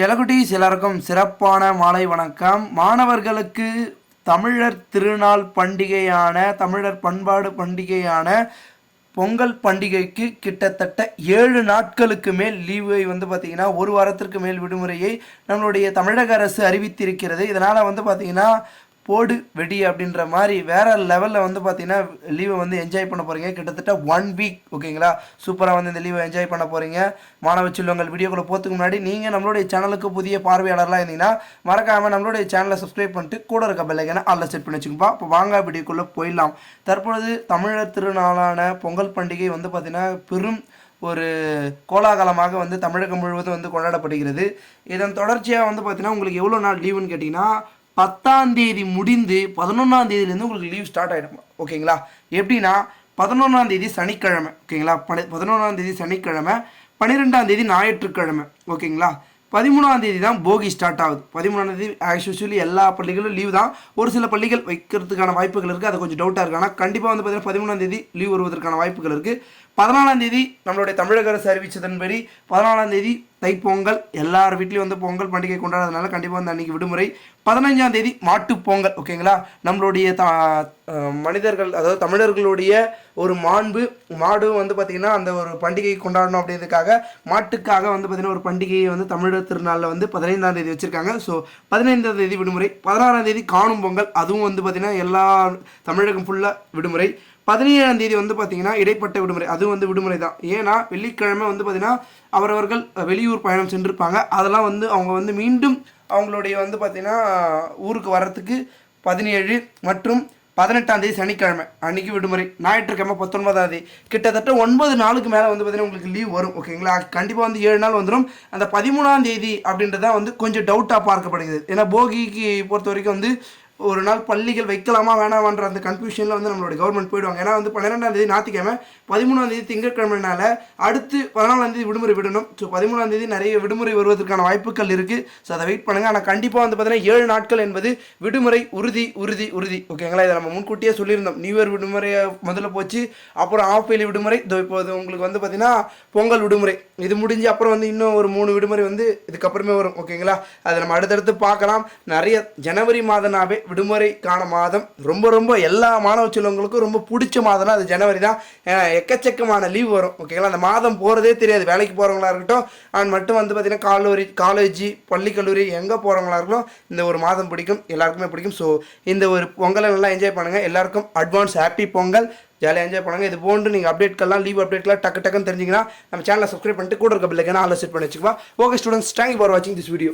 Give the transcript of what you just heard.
செலகுட்டீஸ் எல்லாருக்கும் சிறப்பான மாலை வணக்கம். மாணவர்களுக்கு தமிழர் திருநாள் பண்டிகையான தமிழர் பண்பாடு பண்டிகையான பொங்கல் பண்டிகைக்கு கிட்டத்தட்ட ஏழு நாட்களுக்கு மேல் லீவை வந்து பார்த்திங்கன்னா ஒரு வாரத்திற்கு மேல் விடுமுறையை நம்மளுடைய தமிழக அரசு அறிவித்திருக்கிறது. இதனால் வந்து பார்த்திங்கன்னா போடு வெடி அப்படின்ற மாதிரி வேற லெவலில் வந்து பார்த்தீங்கன்னா லீவை வந்து என்ஜாய் பண்ண போகிறீங்க கிட்டத்தட்ட ஒன் வீக் ஓகேங்களா சூப்பராக வந்து இந்த லீவை என்ஜாய் பண்ண போகிறீங்க மாணவ செல்வங்கள் வீடியோக்குள்ள போகிறதுக்கு முன்னாடி நீங்கள் நம்மளுடைய சேனலுக்கு புதிய பார்வையாளர்லாம் இருந்தீங்கன்னா மறக்காமல் நம்மளுடைய சேனலை சப்ஸ்கிரைப் பண்ணிட்டு கூட இருக்க பெல்லைக்கான அதில் செட் பண்ணி வச்சுக்கோப்பா இப்போ வாங்க வீடியோக்குள்ளே போயிடலாம். தற்பொழுது தமிழர் திருநாளான பொங்கல் பண்டிகை வந்து பார்த்திங்கன்னா பெரும் ஒரு கோலாகலமாக வந்து தமிழகம் முழுவதும் வந்து கொண்டாடப்படுகிறது. இதன் தொடர்ச்சியாக வந்து பார்த்தீங்கன்னா உங்களுக்கு எவ்வளோ நாள் லீவுன்னு கேட்டிங்கன்னா பத்தாம் தேதி முடிந்து பதினொன்றாம் தேதியிலேருந்து உங்களுக்கு லீவ் ஸ்டார்ட் ஆகிடும் ஓகேங்களா? எப்படின்னா பதினொன்றாம் தேதி சனிக்கிழமை. ஓகேங்களா? பனி பதினொன்றாம் தேதி சனிக்கிழமை பன்னிரெண்டாம் தேதி ஞாயிற்றுக்கிழமை. ஓகேங்களா? பதிமூணாம் தேதி தான் போகி ஸ்டார்ட் ஆகுது. பதிமூணாம் தேதி ஆஸ் யூஸ்வலி எல்லா பள்ளிகளும் லீவ் தான். ஒரு சில பள்ளிகள் வைக்கிறதுக்கான வாய்ப்புகள் இருக்குது அது கொஞ்சம் டவுட்டாக இருக்குது ஆனால் கண்டிப்பாக வந்து பார்த்தீங்கன்னா பதிமூணாம் தேதி லீவ் வருவதற்கான வாய்ப்புகள் இருக்குது பதினாலாம் தேதி நம்மளுடைய தமிழக அரசு அறிவித்ததன்படி பதினாலாம் தேதி தைப்பொங்கல் எல்லார் வீட்லேயும் வந்து பொங்கல் பண்டிகை கொண்டாடுறதுனால கண்டிப்பாக வந்து அன்றைக்கி விடுமுறை. பதினஞ்சாம் தேதி மாட்டுப்பொங்கல் ஓகேங்களா? நம்மளுடைய த மனிதர்கள் அதாவது தமிழர்களுடைய ஒரு மாண்பு மாடு வந்து பார்த்திங்கன்னா அந்த ஒரு பண்டிகை கொண்டாடணும் அப்படின்றதுக்காக மாட்டுக்காக வந்து பார்த்திங்கன்னா ஒரு பண்டிகையை வந்து தமிழர் திருநாளில் வந்து பதினைந்தாம் தேதி வச்சுருக்காங்க. ஸோ பதினைந்தாம் தேதி விடுமுறை பதினாறாம் தேதி காணும் பொங்கல் அதுவும் வந்து பார்த்திங்கன்னா எல்லா தமிழகம் ஃபுல்லாக விடுமுறை. பதினேழாம் தேதி வந்து பார்த்தீங்கன்னா இடைப்பட்ட விடுமுறை. அது வந்து விடுமுறை தான். ஏன்னா வெள்ளிக்கிழமை வந்து பார்த்தீங்கன்னா அவரவர்கள் வெளியூர் பயணம் சென்றிருப்பாங்க. அதெல்லாம் வந்து அவங்க வந்து மீண்டும் அவங்களுடைய வந்து பார்த்தீங்கன்னா ஊருக்கு வர்றதுக்கு பதினேழு மற்றும் பதினெட்டாம் தேதி சனிக்கிழமை அன்னைக்கு விடுமுறை. ஞாயிற்றுக்கிழமை பத்தொன்பதாம் தேதி. கிட்டத்தட்ட ஒன்பது நாளுக்கு மேலே வந்து பார்த்தீங்கன்னா உங்களுக்கு லீவ் வரும். ஓகேங்களா கண்டிப்பாக வந்து ஏழு நாள் வந்துடும் அந்த பதிமூணாம் தேதி அப்படின்றது தான் வந்து கொஞ்சம் டவுட்டாக பார்க்கப்படுகிறது. ஏன்னா போகிக்கு பொறுத்த வரைக்கும் வந்து ஒரு நாள் பள்ளிகள் வைக்கலாமா வேணாமான்ற அந்த கன்ஃபியூஷனில் வந்து நம்மளோட கவர்மெண்ட் போயிடுவாங்க. ஏன்னா வந்து பன்னிரெண்டாம் தேதி ஞாயிற்றுக்கிழமை பதிமூணாம் தேதி திங்கட்கிழமைனால அடுத்து பதினாலாம் தேதி விடுமுறை விடணும். ஸோ பதிமூணாம் தேதி நிறைய விடுமுறை வருவதற்கான வாய்ப்புகள் இருக்குது ஸோ அதை வெயிட் பண்ணுங்கள் ஆனால் கண்டிப்பாக வந்து பார்த்தீங்கன்னா ஏழு நாட்கள் என்பது விடுமுறை உறுதி உறுதி உறுதி. ஓகேங்களா இதை நம்ம முன்கூட்டியே சொல்லியிருந்தோம். நியூ இயர் விடுமுறையை முதல்ல போச்சு. அப்புறம் ஆஃப் இயர்லி விடுமுறை. இப்போ இப்போது உங்களுக்கு வந்து பார்த்தீங்கன்னா பொங்கல் விடுமுறை. இது முடிஞ்சு அப்புறம் வந்து இன்னும் ஒரு மூணு விடுமுறை வந்து இதுக்கப்புறமே வரும். ஓகேங்களா அதை நம்ம அடுத்தடுத்து பார்க்கலாம். நிறைய ஜனவரி மாதனாவே விடுமுறைக்கான மாதம். ரொம்ப ரொம்ப எல்லா மாணவ செல்வங்களுக்கும் ரொம்ப பிடிச்ச மாதம்னா அது ஜனவரி தான். எக்கச்சக்கமான லீவ் வரும். ஓகேங்களா? அந்த மாதம் போகிறதே தெரியாது. வேலைக்கு போகிறவங்களா இருக்கட்டும் அண்ட் மட்டும் வந்து பார்த்திங்கன்னா கல்லூரி காலேஜ் பள்ளி கல்லூரி எங்கே போகிறவங்களா இருக்கட்டும் இந்த ஒரு மாதம் பிடிக்கும். எல்லாருக்குமே பிடிக்கும். ஸோ இந்த ஒரு பொங்கலை நல்லா என்ஜாய் பண்ணுங்கள் எல்லாருக்கும் அட்வான்ஸ் ஹாப்பி பொங்கல். ஜாலியாக என்ஜாய் பண்ணுங்கள் இது போன்று நீங்கள் அப்டேட்கள்லாம் லீவ் அப்டேட்லாம் டக்கு டக்குன்னு தெரிஞ்சிங்கன்னா நம்ம சேனலை சப்ஸ்கிரைப் பண்ணிட்டு கூட இருக்க பில்லைக்கான ஆலோசனை பண்ணி வச்சுக்குவா ஓகே ஸ்டூடெண்ட்ஸ் தேங்க் ஃபார் வாட்சிங் திஸ் வீடியோ